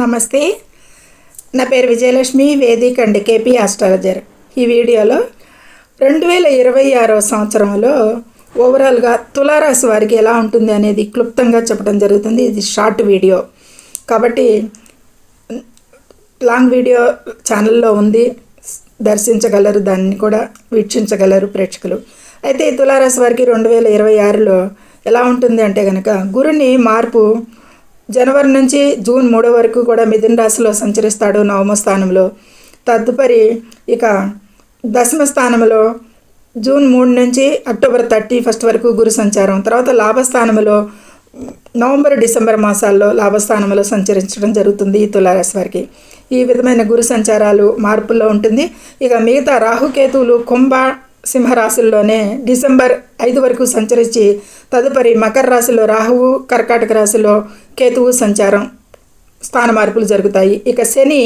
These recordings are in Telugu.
నమస్తే. నా పేరు విజయలక్ష్మి వేదిక అండి కేపీ ఆస్ట్రాలజర్. ఈ వీడియోలో రెండు వేల ఇరవై ఆరో సంవత్సరంలో ఓవరాల్గా తులారాశి వారికి ఎలా ఉంటుంది అనేది క్లుప్తంగా చెప్పడం జరుగుతుంది. ఇది షార్ట్ వీడియో. కాబట్టి లాంగ్ వీడియో ఛానల్లో ఉంది. దర్శించగలరు దాన్ని కూడా వీక్షించగలరు ప్రేక్షకులు. అయితే ఈ తులారాశి వారికి రెండు వేల ఇరవై ఆరులో ఎలా ఉంటుంది అంటే కనుక గురుని మార్పు జనవరి నుంచి జూన్ మూడో వరకు కూడా మిథున రాశిలో సంచరిస్తాడు నవమ స్థానంలో. తదుపరి ఇక దశమ స్థానంలో జూన్ మూడు నుంచి అక్టోబర్ థర్టీ ఫస్ట్ వరకు గురు సంచారం. తర్వాత లాభస్థానంలో నవంబర్ డిసెంబర్ మాసాల్లో లాభస్థానంలో సంచరించడం జరుగుతుంది ఈ తులారాశి వారికి. ఈ విధమైన గురు సంచారాలు మార్పుల్లో ఉంటుంది. ఇక మిగతా రాహుకేతువులు కుంభ సింహరాశుల్లోనే డిసెంబర్ ఐదు వరకు సంచరించి తదుపరి మకర రాశిలో రాహువు కర్కాటక రాశిలో కేతువు సంచారం స్థాన మార్పులు జరుగుతాయి. ఇక శని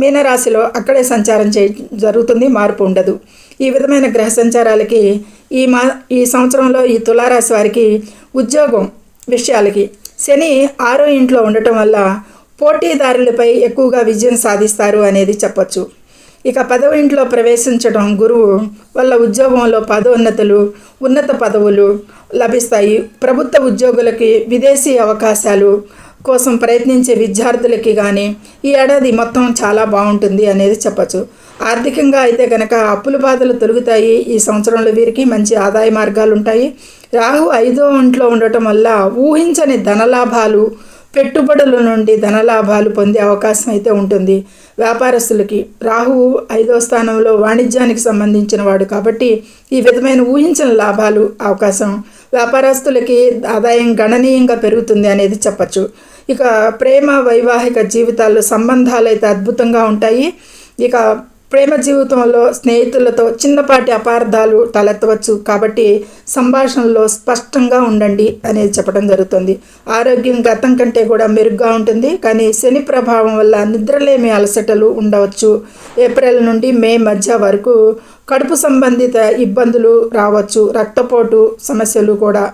మీనరాశిలో అక్కడే సంచారం చే జరుగుతుంది మార్పు ఉండదు. ఈ విధమైన గ్రహ సంచారాలకి ఈ మా ఈ సంవత్సరంలో ఈ తులారాశి వారికి ఉద్యోగం విషయాలకి శని ఆరో ఇంట్లో ఉండటం వల్ల పోటీదారులపై ఎక్కువగా విజయం సాధిస్తారు అనేది చెప్పొచ్చు. ఇక పదవ ఇంట్లో ప్రవేశించడం గురువు వల్ల ఉద్యోగంలో పదోన్నతులు ఉన్నత పదవులు లభిస్తాయి. ప్రభుత్వ ఉద్యోగులకి విదేశీ అవకాశాలు కోసం ప్రయత్నించే విద్యార్థులకి కానీ ఈ ఏడాది మొత్తం చాలా బాగుంటుంది అనేది చెప్పచ్చు. ఆర్థికంగా అయితే కనుక అప్పుల బాధలు తొలుగుతాయి. ఈ సంవత్సరంలో వీరికి మంచి ఆదాయ మార్గాలు ఉంటాయి రాహు ఐదో ఇంట్లో ఉండటం వల్ల ఊహించని ధనలాభాలు పెట్టుబడుల నుండి ధనలాభాలు పొందే అవకాశం అయితే ఉంటుంది. వ్యాపారస్తులకి రాహువు ఐదో స్థానంలో వాణిజ్యానికి సంబంధించిన వాడు కాబట్టి ఈ విధమైన ఊహించిన లాభాలు అవకాశం వ్యాపారస్తులకి ఆదాయం గణనీయంగా పెరుగుతుంది అనేది చెప్పచ్చు. ఇక ప్రేమ వైవాహిక జీవితాల్లో సంబంధాలు అయితే అద్భుతంగా ఉంటాయి. ఇక ప్రేమ జీవితంలో స్నేహితులతో చిన్నపాటి అపార్థాలు తలెత్తవచ్చు. కాబట్టి సంభాషణలో స్పష్టంగా ఉండండి అనేది చెప్పడం జరుగుతుంది. ఆరోగ్యం గతం కంటే కూడా మెరుగ్గా ఉంటుంది. కానీ శని ప్రభావం వల్ల నిద్రలేమి అలసటలు ఉండవచ్చు. ఏప్రిల్ నుండి మే మధ్య వరకు కడుపు సంబంధిత ఇబ్బందులు రావచ్చు. రక్తపోటు సమస్యలు కూడా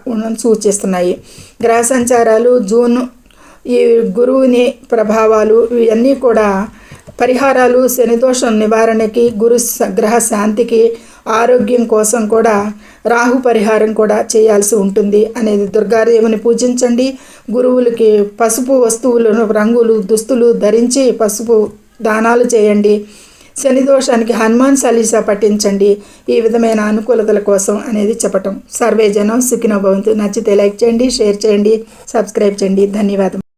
సూచిస్తున్నాయి. గ్రహ సంచారాలు జూన్ ఈ గురువుని ప్రభావాలు ఇవన్నీ కూడా పరిహారాలు శనిదోషం నివారణకి గురు గ్రహ శాంతికి ఆరోగ్యం కోసం కూడా రాహు పరిహారం కూడా చేయాల్సి ఉంటుంది అనేది దుర్గాదేవిని పూజించండి. గురువులకి పసుపు వస్తువులను రంగులు దుస్తులు ధరించి పసుపు దానాలు చేయండి. శని దోషానికి హనుమాన్ చాలీసా పఠించండి. ఈ విధమైన అనుకూలతల కోసం అనేది చెప్పటం. సర్వే జనం సుఖినో నచ్చితే లైక్ చేయండి షేర్ చేయండి సబ్స్క్రైబ్ చేయండి. ధన్యవాదం